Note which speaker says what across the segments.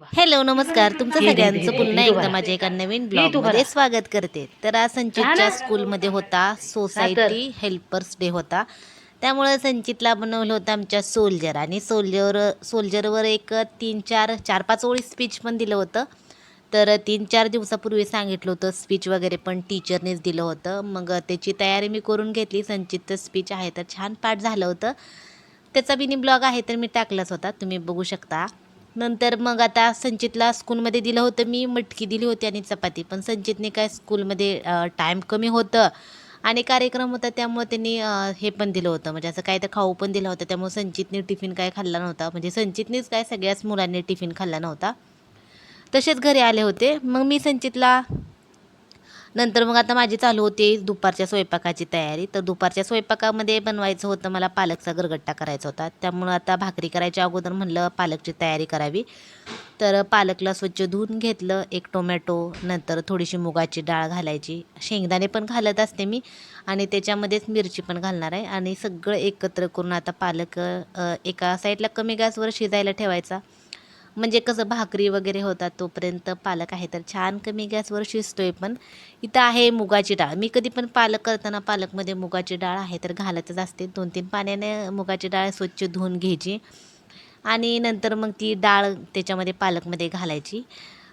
Speaker 1: Hello नमस्कार. तुमचं सगळ्यांचं पुन्हा एकदा माझ्या एका नवीन ब्लॉगमध्ये स्वागत करते. तर आज संचितच्या स्कूलमध्ये होता सोसायटी हेल्पर्स डे होता. त्यामुळे संचितला बनवलं होतं आमच्या सोल्जर. आणि सोल्जर सोल्जरवर एक तीन चार चार पाच ओळी स्पीच पण दिलं होतं. तर तीन चार दिवसापूर्वी सांगितलं होतं स्पीच वगैरे पण टीचरनेच दिलं होतं. मग त्याची तयारी मी करून घेतली. संचितचं स्पीच आहे तर छान पाठ झालं होतं. त्याचा बिनी ब्लॉग आहे तर मी टाकलाच होता. तुम्ही बघू शकता. नंतर मग आता संचितला स्कूलमध्ये दिलं होतं. मी मटकी दिली होती आणि चपाती. पण संचितने काय स्कूलमध्ये टाईम कमी होतं आणि कार्यक्रम होता त्यामुळे त्यांनी हे पण दिलं होतं. म्हणजे असं काय तर खाऊ पण दिलं होतं. त्यामुळे संचितने टिफिन काय खाल्ला नव्हता. म्हणजे संचितनेच काय सगळ्याच मुलांनी टिफिन खाल्ला नव्हता. तसेच घरी आले होते. मग मी संचितला नंतर मग आता माझी चालू होती दुपारच्या स्वयंपाकाची तयारी. तर दुपारच्या स्वयंपाकामध्ये बनवायचं होतं मला पालकचा गरगट्टा करायचा होता. त्यामुळं आता भाकरी करायच्या अगोदर म्हणलं पालकची तयारी करावी. तर पालकला स्वच्छ धुवून घेतलं एक टोमॅटो नंतर थोडीशी मुगाची डाळ घालायची. शेंगदाणे पण घालत असते मी आणि त्याच्यामध्येच मिरची पण घालणार आहे. आणि सगळं एकत्र करून आता पालक एका साईडला कमी गॅसवर शिजायला ठेवायचा. म्हणजे कसं भाकरी वगैरे होतात तोपर्यंत पालक आहे तर छान कमी गॅसवर शिजतोय पण. इथं आहे मुगाची डाळ. मी कधी पण पालक करताना पालकमध्ये मुगाची डाळ आहे तर घालतच असते. दोन तीन पाण्याने मुगाची डाळ स्वच्छ धुवून घ्यायची. आणि नंतर मग ती डाळ त्याच्यामध्ये पालकमध्ये घालायची.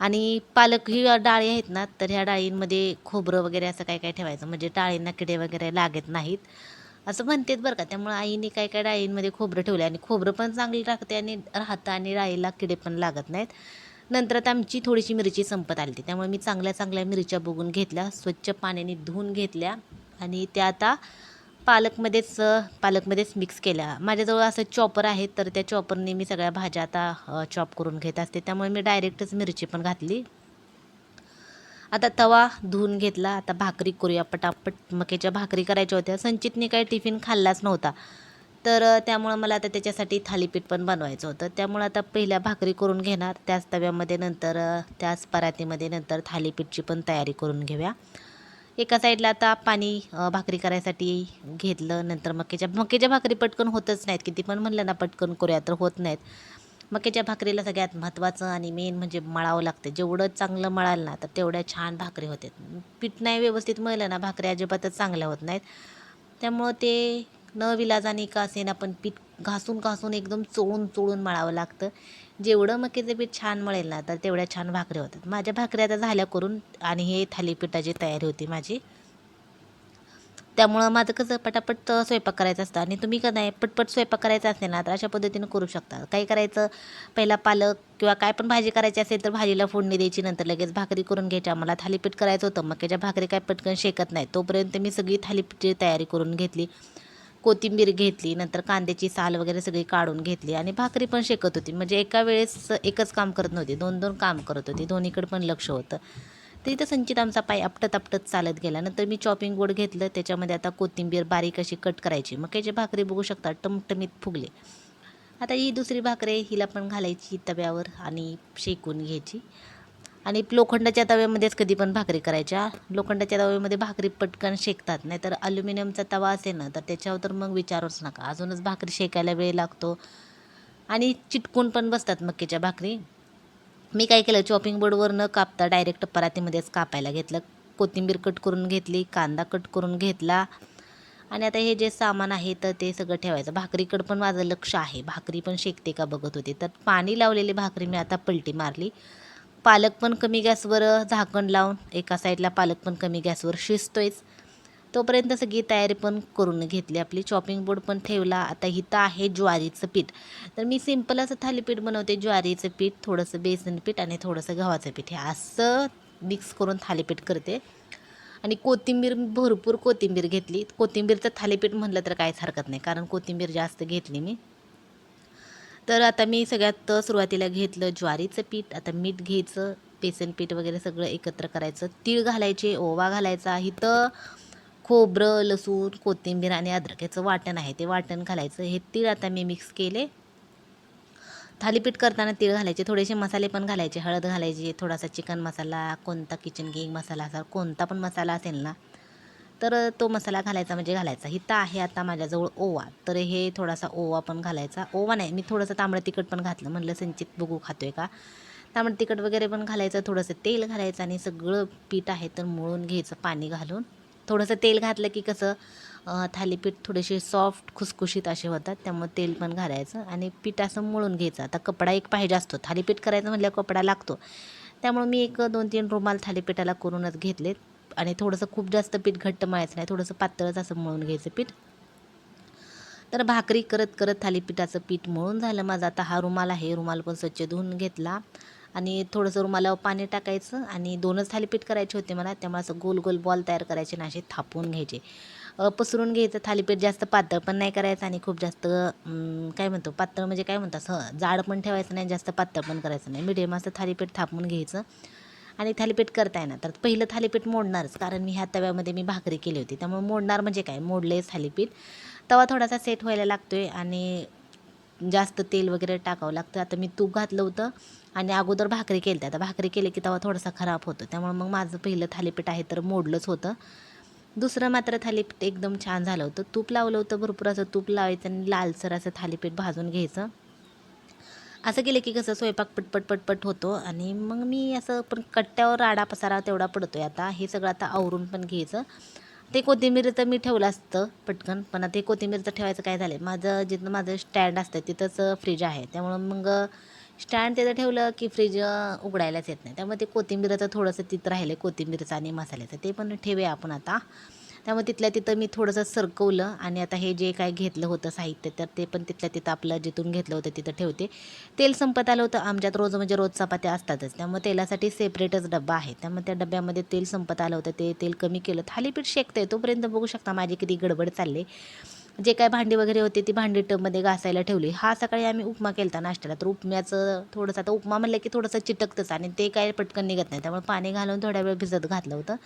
Speaker 1: आणि पालक ही डाळी आहेत ना तर ह्या डाळींमध्ये खोबरं वगैरे असं काय काय ठेवायचं? म्हणजे डाळींना किडे वगैरे लागत नाहीत. असं म्हणतात बरं का. त्यामुळं आईने काय काय डाळींमध्ये खोबरं ठेवलं आणि खोबरं पण चांगली टाकते आणि राहतं आणि डाळीला किडे पण लागत नाहीत. नंतर आता आमची थोडीशी मिरची संपत आली होती. त्यामुळे मी चांगल्या चांगल्या मिरच्या बघून घेतल्या स्वच्छ पाण्याने धुवून घेतल्या आणि त्या आता पालकमध्येच पालकमध्येच मिक्स केल्या. माझ्याजवळ असं चॉपर आहे तर त्या चॉपरने मी सगळ्या भाज्या आता चॉप करून घेत असते. त्यामुळे मी डायरेक्टच मिरची पण घातली. आता तवा धुवून घेतला. आता भाकरी करूया पटापट. मक्याच्या भाकरी करायच्या होत्या. संचितने काही टिफिन खाल्लाच नव्हता. तर त्यामुळं मला आता त्याच्यासाठी थालीपीठ पण बनवायचं होतं. त्यामुळं आता पहिल्या भाकरी करून घेणार. त्याच तव्यामध्ये नंतर त्याच परातीमध्ये नंतर थालीपीठची पण तयारी करून घेऊया. एका साईडला आता पाणी भाकरी करायसाठी घेतलं. नंतर मक्याच्या मक्याच्या भाकरी पटकन होतच नाहीत. किती पण म्हणलं ना पटकन करूया तर होत नाहीत. मक्याच्या भाकरीला सगळ्यात महत्त्वाचं आणि मेन म्हणजे मळावं लागतं. जेवढं चांगलं मळाल ना तर तेवढ्या छान भाकरी होतात. पीठ नाही व्यवस्थित मळलं ना भाकरी अजिबातच चांगल्या होत नाहीत. त्यामुळं ते न विलाजाने का असेना पण पीठ घासून घासून एकदम चोळून चोळून मळावं लागतं. जेवढं मक्याचं पीठ छान मळेल ना तर तेवढ्या छान भाकरी होतात. माझ्या भाकऱ्या आता झाल्या करून आणि हे थालीपीठाची तयारी होती माझी. त्यामुळं माझं कसं पटापट स्वयंपाक करायचा असतं. आणि तुम्ही का नाही पटपट स्वयंपाक करायचा असेल ना तर अशा पद्धतीनं करू शकता. काय करायचं पहिला पालक किंवा काय पण भाजी करायची असेल तर भाजीला फोडणी द्यायची नंतर लगेच भाकरी करून घ्यायच्या मला थालीपीठ करायचं होतं मक्याच्या भाकरी काय पटकन शेकत नाही. तोपर्यंत मी सगळी थालीपीठची तयारी करून घेतली. कोथिंबीर घेतली नंतर कांद्याची साल वगैरे सगळी काढून घेतली आणि भाकरी पण शेकत होती. म्हणजे एका वेळेस एकच काम करत नव्हती दोन दोन काम करत होती. दोन्हीकडे पण लक्ष होतं. तर इथं संचित आमचा पाय आपटत आपटत चालत गेला. नंतर मी चॉपिंग बोर्ड घेतलं. त्याच्यामध्ये आता कोथिंबीर बारीक अशी कट करायची. मक्याची भाकरी बघू शकता टमटमीत फुगले. आता ही दुसरी भाकरी हिला पण घालायची तव्यावर आणि शेकून घ्यायची. आणि लोखंडाच्या तव्यामध्येच कधी पण भाकरी करायच्या. लोखंडाच्या तव्यामध्ये भाकरी पटकन शेकतात. नाही तर अल्युमिनियमचा तवा असेल ना तर त्याच्यावर तर मग विचारूच नका. अजूनच भाकरी शेकायला वेळ लागतो. आणि चिटकून पण बसतात मक्याच्या भाकरी. मी काय केलं चॉपिंग बोर्डवर न कापता डायरेक्ट परातीमध्येच कापायला घेतलं. कोथिंबीर कट करून घेतली कांदा कट करून घेतला. आणि आता हे जे सामान आहे तर ते सगळं ठेवायचं. भाकरीकडं पण माझं लक्ष आहे. भाकरी पण शेकते का बघत होते. तर पाणी लावलेली भाकरी मी आता पलटी मारली. पालक पण कमी गॅसवर झाकण लावून एका साईडला पालक पण कमी गॅसवर शिजतोयच. तोपर्यंत सगळी तयारी पण करून घेतली. आपली चॉपिंग बोर्ड पण ठेवला. आता इथं आहे ज्वारीचं पीठ. तर मी सिंपल असं थालीपीठ बनवते. ज्वारीचं पीठ थोडंसं बेसन पीठ आणि थोडंसं गव्हाचं पीठ. हे असं मिक्स करून थालीपीठ करते. आणि कोथिंबीर भरपूर कोथिंबीर घेतली. कोथिंबीरचं थालीपीठ म्हटलं तर काहीच हरकत नाही कारण कोथिंबीर जास्त घेतली मी. तर आता मी सगळ्यात सुरुवातीला घेतलं ज्वारीचं पीठ. आता मीठ घ्यायचं. बेसन पीठ वगैरे सगळं एकत्र करायचं. तीळ घालायचे ओवा घालायचा. इथं खोबरं लसूण कोथिंबीर आणि अद्रक याचं वाटण आहे. ते वाटण घालायचं. हे तीळ आता मी मिक्स केले. थालीपीठ करताना तीळ घालायचे. थोडेसे मसाले पण घालायचे. हळद घालायची. थोडासा चिकन मसाला कोणता किचन किंग मसाला असा कोणता पण मसाला असेल ना तर तो मसाला घालायचा म्हणजे घालायचा. हिथं आहे आता माझ्याजवळ ओवा. तर हे थोडासा ओवा पण घालायचा. ओवा नाही मी थोडंसं तांबडं तिखट पण घातलं. म्हणलं संचित बघू खातोय का? तांबडं तिखट वगैरे पण घालायचं. थोडंसं तेल घालायचं आणि सगळं पीठ आहे तर मळून घ्यायचं पाणी घालून. थोडंसं तेल घातलं की कसं थालीपीठ थोडेसे सॉफ्ट खुसखुशीत असे होतात. त्यामुळे तेल पण घालायचं आणि पीठ असं मळून घ्यायचं. आता कपडा एक पाहिजे असतो. थालीपीठ करायचं म्हटल्यावर कपडा लागतो. त्यामुळे मी एक दोन तीन रुमाल थालीपीठाला करूनच घेतलेत. आणि थोडंसं खूप जास्त पीठ घट्ट मळायचं नाही. थोडंसं पातळच असं मळून घ्यायचं पीठ. तर भाकरी करत करत थालीपीठाचं पीठ मळून झालं माझा. आता हा रुमाल आहे. रुमाल पण स्वच्छ धुवून घेतला. आणि थोडंसं रुमाला पाणी टाकायचं आणि दोनच थालीपीठ करायचे होते मला. त्यामुळे असं गोल गोल बॉल तयार करायचे आणि असे थापून घ्यायचे. पसरून घ्यायचं थालीपीठ. जास्त पातळ पण नाही करायचं आणि खूप जास्त काय म्हणतो पातळ म्हणजे काय म्हणतात असं जाड पण ठेवायचं नाही जास्त पातळ पण करायचं नाही. मिडियम असं थालीपीठ थापून घ्यायचं. आणि थालीपीठ करता येणार तर पहिलं थालीपीठ मोडणारच. कारण मी ह्या तव्यामध्ये मी भाकरी केली होती. त्यामुळे मोडणार म्हणजे काय? मोडलेच थालीपीठ. तवा थोडासा सेट व्हायला लागतो आहे आणि जास्त तेल वगैरे टाकावं लागतं. आता मी तूप घातलं होतं आणि अगोदर भाकरी केली आता भाकरी केली की तवा थोडासा खराब होतो. त्यामुळे मग माझं पहिलं थालीपीठ आहे तर मोडलंच होतं. दुसरं मात्र थालीपीठ एकदम छान झालं होतं. तूप लावलं होतं भरपूर असं तूप लावायचं आणि लालसर असं थालीपीठ भाजून घ्यायचं. असं केलं की कसं स्वयंपाक पटपट पटपट होतो आणि मग मी असं पण कट्ट्यावर राडा पसारा तेवढा पडतो आहे आता हे सगळं आता आवरून पण घ्यायचं. ते कोथिंबीर तर मी ठेवलं असतं पटकन पण आता ते कोथिंबीरचं ठेवायचं काय झालं माझं जिथं माझं स्टँड असतं तिथंच फ्रीज आहे. त्यामुळं मग स्टँड तिथं ठेवलं की फ्रीज उघडायलाच येत नाही. त्यामुळे ते कोथिंबीरचं थोडंसं तिथं राहिलं कोथिंबीरचं आणि मसाल्याचं. ते पण ठेवूया आपण आता. त्यामुळे तिथल्या तिथं मी थोडंसं सरकवलं आणि आता हे जे काय घेतलं होतं साहित्य तर ते पण तिथल्या तिथं आपलं जिथून घेतलं होतं तिथं ठेवते. तेल संपत आलं होतं आमच्यात रोज म्हणजे रोज चपात्या असतातच. त्यामुळे तेलासाठी सेपरेटच डब्बा आहे. त्यामुळे त्या डब्यामध्ये तेल संपत आलं होतं ते तेल कमी केलं. थालीपीठ शेकतंय तोपर्यंत बघू शकता माझी किती गडबड चालले. जे काय भांडी वगैरे होते ती भांडी टबमध्ये घासायला ठेवली. हा सकाळी आम्ही उपमा केलता नाश्त्याला. तर उपम्याचं थोडंसं आता उपमा म्हणलं की थोडंसं चिटकतंच आणि ते काय पटकन निघत नाही. त्यामुळे पाणी घालून थोड्या वेळ भिजत घातलं होतं.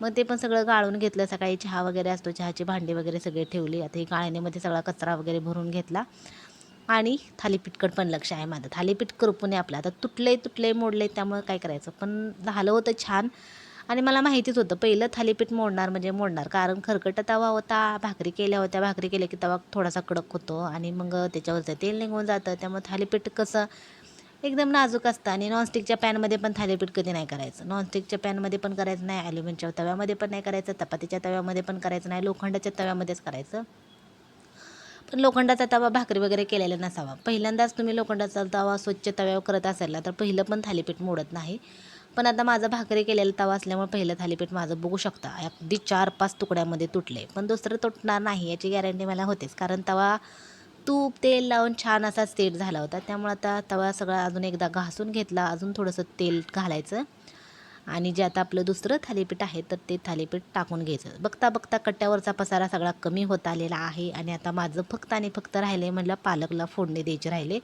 Speaker 1: मग ते पण सगळं गाळून घेतलं. सकाळी चहा वगैरे असतो. चहाची भांडी वगैरे सगळे ठेवली. आता ही गाळणीमध्ये सगळा कचरा वगैरे भरून घेतला. आणि थालीपीठकड पण लक्ष आहे माझं. थालीपीठ करू आहे आपलं. आता तुटले तुटले मोडले त्यामुळे काय करायचं? पण झालं होतं छान. आणि मला माहितीच होतं पहिलं थालीपीठ मोडणार म्हणजे मोडणार. कारण खरकट तवा होता भाकरी केल्या होत्या. भाकरी केल्या की तवा थोडासा कडक होतो. आणि मग त्याच्यावरचं तेल निघून जातं. त्यामुळे थालीपीठ कसं एकदम नाजूक असतं. आणि नॉनस्टिकच्या पॅनमध्ये पण थालीपीठ कधी नाही करायचं. नॉनस्टिकच्या पॅनमध्ये पण करायचं नाही. ॲल्युमिनच्या तव्यामध्ये पण नाही करायचं. चपातीच्या तव्यामध्ये पण करायचं नाही. लोखंडाच्या तव्यामध्येच करायचं. पण लोखंडाचा तवा भाकरी वगैरे केलेला नसावा. पहिल्यांदाच तुम्ही लोखंडाचा तवा स्वच्छ तव्यावर करत असाल तर पहिलं पण थालीपीठ मोडत नाही. पण आता माझा भाकरी केलेला तवा असल्यामुळे पहिलं थालीपीठ माझं बघू शकता. अगदी चार पाच तुकड्यामध्ये तुटले पण दुसरं तुटणार नाही याची गॅरंटी मला होतेच. कारण तवा तूप तेल लावून छान असा स्टेट झाला होता. त्यामुळे आता तवा सगळा अजून एकदा घासून घेतला. अजून थोडंसं तेल घालायचं. आणि जे आता आपलं दुसरं थालीपीठ आहे तर ते थालीपीठ टाकून घ्यायचं. बघता बघता कट्ट्यावरचा पसारा सगळा कमी होत आलेला आहे. आणि आता माझं फक्त आणि फक्त राहिले म्हणलं पालकला फोडणे द्यायचे राहिले.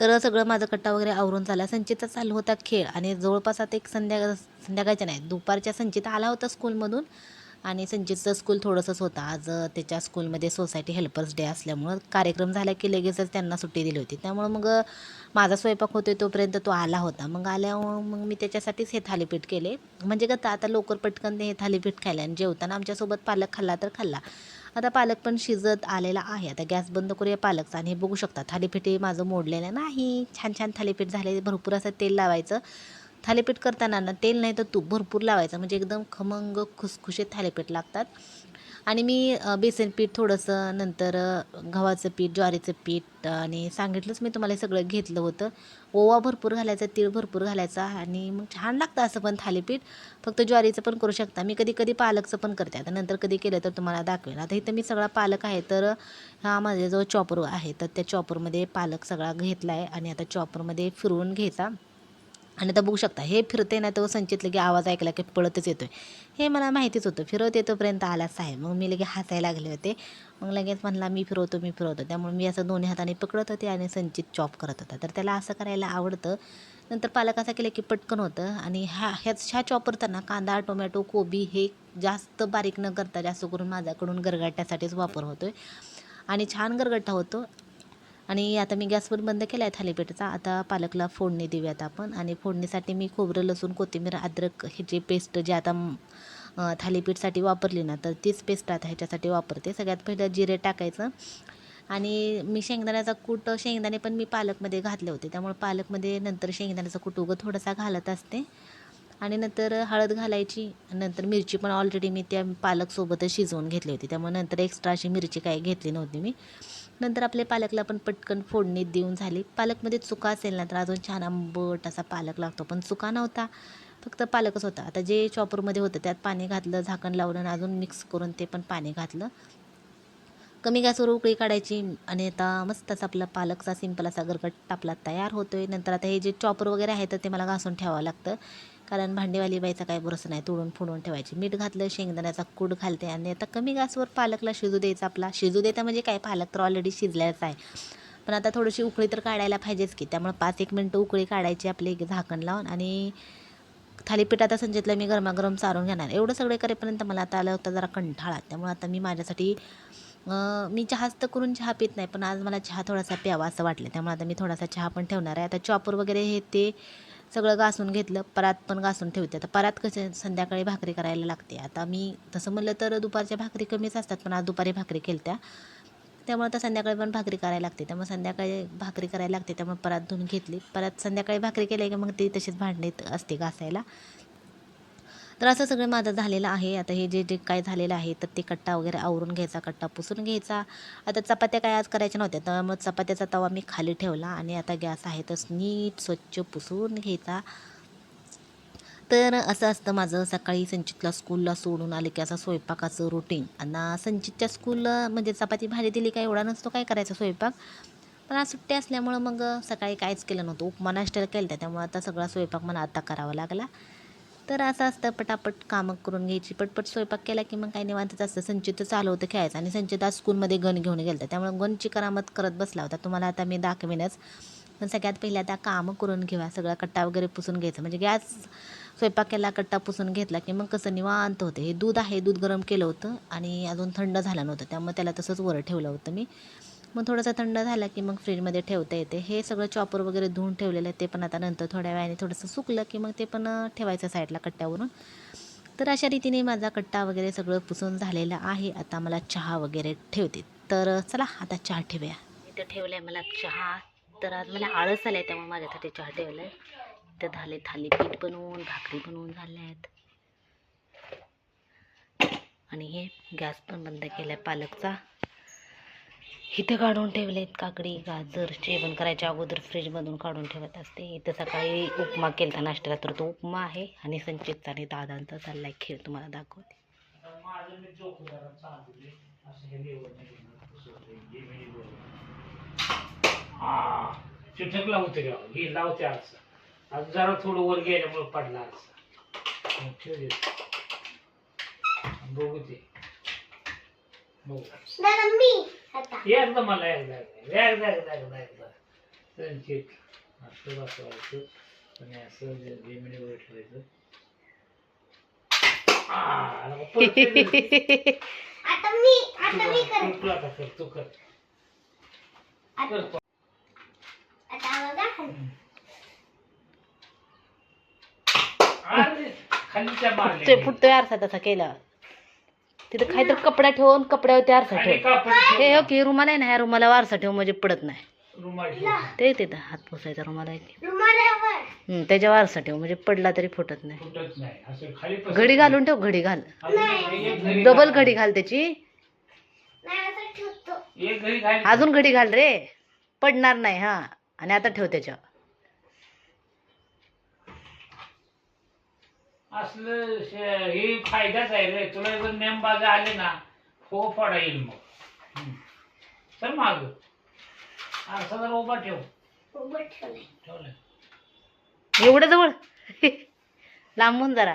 Speaker 1: तर सगळं माझं कट्टा वगैरे आवरून चाला संचितचा चालू होता खेळ. आणि जवळपास आता एक संध्याकाळ संध्याकाळच्या नाही दुपारच्या संचिता आला होता स्कूलमधून आणि संजितचं स्कूल थोडंसंच होतं. आज त्याच्या स्कूलमध्ये सोसायटी हेल्पर्स डे असल्यामुळं कार्यक्रम झाला की लगेचच त्यांना सुट्टी दिली होती. त्यामुळं मग माझा स्वयंपाक होतो तोपर्यंत तो आला होता. मग आल्यावर मग मी त्याच्यासाठीच हे थालीपीठ केले. म्हणजे कसं आता लवकर पटकन हे थालीपीठ खायला आणि जेवताना आमच्यासोबत पालक खाल्ला तर खाल्ला. आता पालक पण शिजत आलेला आहे. आता गॅस बंद करूया पालकचा आणि हे बघू शकता थालीपीठ हे माझं मोडलेलं नाही. छान छान थालीपीठ झाले. भरपूर असं तेल लावायचं. थालीपीठ करताना ना तेल नाही तर तूप भरपूर लावायचं. म्हणजे एकदम खमंग खुसखुशीत थालीपीठ लागतात. आणि मी बेसन पीठ थोडंसं नंतर गव्हाचं पीठ ज्वारीचं पीठ आणि सांगितलंच मी तुम्हाला सगळं घेतलं होतं. ओवा भरपूर घालायचा तीळ भरपूर घालायचा आणि मग छान लागतं असं पण थालीपीठ. फक्त ज्वारीचं पण करू शकता. मी कधी कधी पालकचं पण करते. आता नंतर कधी केलं तर तुम्हाला दाखवेन. आता इथं मी सगळा पालक आहे तर हा माझ्याजवळ चॉपर आहे. तर त्या चॉपरमध्ये पालक सगळा घेतला आहे आणि आता चॉपरमध्ये फिरवून घ्यायचा. आणि आता बघू शकता हे फिरते ना तो संचित लगे आवाज ऐकला की पळतच येतोय. हे मला माहितीच होतं फिरवत येतोपर्यंत आलाच आहे मग मी लगे हसायला लागले होते. मग लगेच म्हणला मी फिरवतो मी फिरवतो. त्यामुळे मी असं दोन्ही हाताने पकडत होते आणि संचित चॉप करत होता. तर त्याला असं करायला आवडतं. नंतर पालक असं केलं की पटकन होतं. आणि ह्या ह्याच ह्या चॉपर कांदा टोमॅटो कोबी हे जास्त बारीक न करता जास्त करून माझ्याकडून गरगाट्यासाठीच वापर होतो आहे आणि छान गरगट्टा होतो. आणि आता मी गॅसवर बंद केला आहे थालीपीठाचा. आता पालकला फोडणी देऊयात आपण. आणि फोडणीसाठी मी खोबरं लसूण कोथिंबीर अद्रक ह्याची पेस्ट जी आता थालीपीठसाठी वापरली ना तर तीच पेस्ट आता ह्याच्यासाठी वापरते. सगळ्यात पहिलं जिरे टाकायचं. आणि मी शेंगदाण्याचा कूट शेंगदाणे पण मी पालकमध्ये घातले होते. त्यामुळे पालकमध्ये नंतर शेंगदाण्याचा कूट उगं थोडासा घालत असते. आणि नंतर हळद घालायची. नंतर मिरची पण ऑलरेडी मी त्या पालकसोबतच शिजवून घेतली होती. त्यामुळे नंतर एक्स्ट्रा अशी मिरची काही घेतली नव्हती मी. नंतर आपले पालकला पण पटकन फोडणी देऊन झाली. पालकमध्ये चुका असेल ना तर अजून छान आंबट असा पालक लागतो. पण चुका नव्हता. फक्त पालकच होता. आता जे चॉपरमध्ये होतं त्यात पाणी घातलं झाकण लावलं आणि अजून मिक्स करून ते पण पाणी घातलं. कमी गॅसवर उकळी काढायची आणि आता मस्त असा आपला पालकचा सिंपल असा गरगट आपला तयार होतो आहे नंतर आता हे जे चॉपर वगैरे आहे तर ते मला घासून ठेवावं लागतं. कारण भांडेवाली बाईचा काय भरोसा नाही तोडून फोडून ठेवायची. मीठ घातलं शेंगदाण्याचा कूड घालते आणि आता कमी गॅसवर पालकला शिजू द्यायचा आपला. शिजू द्यायचा म्हणजे काय? पालक तर ऑलरेडी शिजल्याचा आहे. पण आता थोडीशी उकळी तर काढायला पाहिजेच की. त्यामुळे पाच एक मिनटं उकळी काढायची आपली झाकण लावून आणि थालीपीठ आता संचितला मी गरमागरम चारून घेणार. एवढं सगळे करेपर्यंत मला आता आलं होतं जरा कंठाळा त्यामुळे आता मी माझ्यासाठी मी चहाच तर करून चहा पित नाही पण आज मला चहा थोडासा प्यावा असं वाटलं. त्यामुळे आता मी थोडासा चहा पण ठेवणार आहे. आता चॉपर वगैरे हे ते सगळं घासून घेतलं परात पण घासून ठेवते. आता परात कसं संध्याकाळी भाकरी करायला लागते. आता मी तसं म्हणलं तर दुपारच्या भाकरी कमीच असतात पण आज दुपारी भाकरी केलत्या. त्यामुळे आता संध्याकाळी पण भाकरी करायला लागते. त्यामुळे संध्याकाळी भाकरी करायला लागते त्यामुळे परात धुवून घेतली. परत संध्याकाळी भाकरी केली की मग ती तशीच भांडणीत असते घासायला. तर असं सगळं माझं झालेलं आहे. आता हे जे जे काय झालेलं आहे तर ते कट्टा वगैरे आवरून घ्यायचा कट्टा पुसून घ्यायचा. आता चपात्या काय आज करायच्या नव्हत्या तर मग चपात्याचा तवा मी खाली ठेवला आणि आता गॅस आहे तर नीट स्वच्छ पुसून घ्यायचा. तर असं असतं माझं सकाळी संचितला स्कूलला सोडून आले की असं स्वयंपाकाचं रुटीन आणि संचितच्या स्कूलला म्हणजे चपाती भाजी दिली काय एवढा नसतो काय करायचा स्वयंपाक? पण आज सुट्टी असल्यामुळं मग सकाळी काहीच केलं नव्हतं. उपमा नाश्त्याला केलं त्यामुळे आता सगळा स्वयंपाक मला आता करावा लागला. तर असं असतं पटापट कामं करून घ्यायची. पटपट स्वयंपाक केला की मग काही निवांतच असतं संचित चालू होतं खेळायचं. आणि संचित आज स्कूलमध्ये गण घेऊन गेलं त्यामुळे गणची करामत करत बसला होता. तुम्हाला आता मी दाखवेनच. पण सगळ्यात पहिल्या आता कामं करून घेऊया सगळा कट्टा वगैरे पुसून घ्यायचं. म्हणजे गॅस स्वयंपाक केला कट्टा पुसून घेतला की मग कसं निवांत होतं. हे दूध आहे दूध गरम केलं होतं आणि अजून थंड झालं नव्हतं. त्यामुळे त्याला तसंच वर ठेवलं होतं मी. मग थोडंसं थंड झालं की मग फ्रीजमध्ये ठेवता येते. हे सगळं चॉपर वगैरे धुवून ठेवलेलं आहे ते पण आता नंतर थोड्या वेळाने थोडंसं सुकलं की मग ते पण ठेवायचं साईडला कट्ट्यावरून. तर अशा रीतीने माझा कट्टा वगैरे सगळं पुसून झालेलं आहे. आता मला चहा वगैरे ठेवते. तर चला आता चहा ठेवूया. इथं ठेवलं आहे मला चहा. तर आज मला आळस आला आहे त्यामुळे माझ्यासाठी चहा ठेवला आहे इथं झाले थालीपीठ बनवून भाकरी बनवून झाल्या आहेत आणि हे गॅस पण बंद केला आहे पालकचा. इथं काढून ठेवलेत काकडी गाजर जेवण करायच्या अगोदर फ्रीजमधून काढून ठेवत असते. इथं सकाळी उपमा केलता नाश्त्याला तर तो उपमा आहे आणि संचितचा आणि दादांचा चाललाय खेळ तुम्हाला दाखवते.
Speaker 2: चिठक लावते का? हे लावते आज. आज जरा थोडं वर गेल्यामुळे पडला आज. बघू ते. दे. बघू ते बघू एकदा मला एकदा एकदा एकदा एकदा एकदा एकदा. संचित असं बसवायचं. आणि असं जमिनीवर ठेवायचं. आ, आला का परत ते तू- तू आता कर तू कर. कर अरे, खालीच्या
Speaker 1: फुटतोय
Speaker 2: मारले
Speaker 1: फुटतोय आरसा तसा केला. तिथं काहीतरी कपडा ठेवून कपड्यावरती आरसा
Speaker 2: खाली
Speaker 1: ठेव. हे हो की रुमाल आहे ना ह्या रुमाला आरसा ठेव म्हणजे पडत नाही. ते तिथं हात पुसायचा रुमाल आहे. की. हं, त्याच्यावर आरसा ठेव म्हणजे पडला तरी फुटत नाही.
Speaker 2: फुटत नाही. असं खाली पसरत
Speaker 1: घडी घालून ठेव घडी घाल. डबल. घडी घाल त्याची.
Speaker 2: एक घडी घाल.
Speaker 1: अजून घडी घाल रे. पडणार नाही हा. आणि आता ठेव त्याच्यावर.
Speaker 2: असलं श- हे फायदाच आहे रे. तुला जर नेमबाज आले ना हो फोडा येईल मग. हम्म. चल माग. असं जर उभा ठेव. ठेवलं
Speaker 1: एवढं जवळ? लांबून जरा.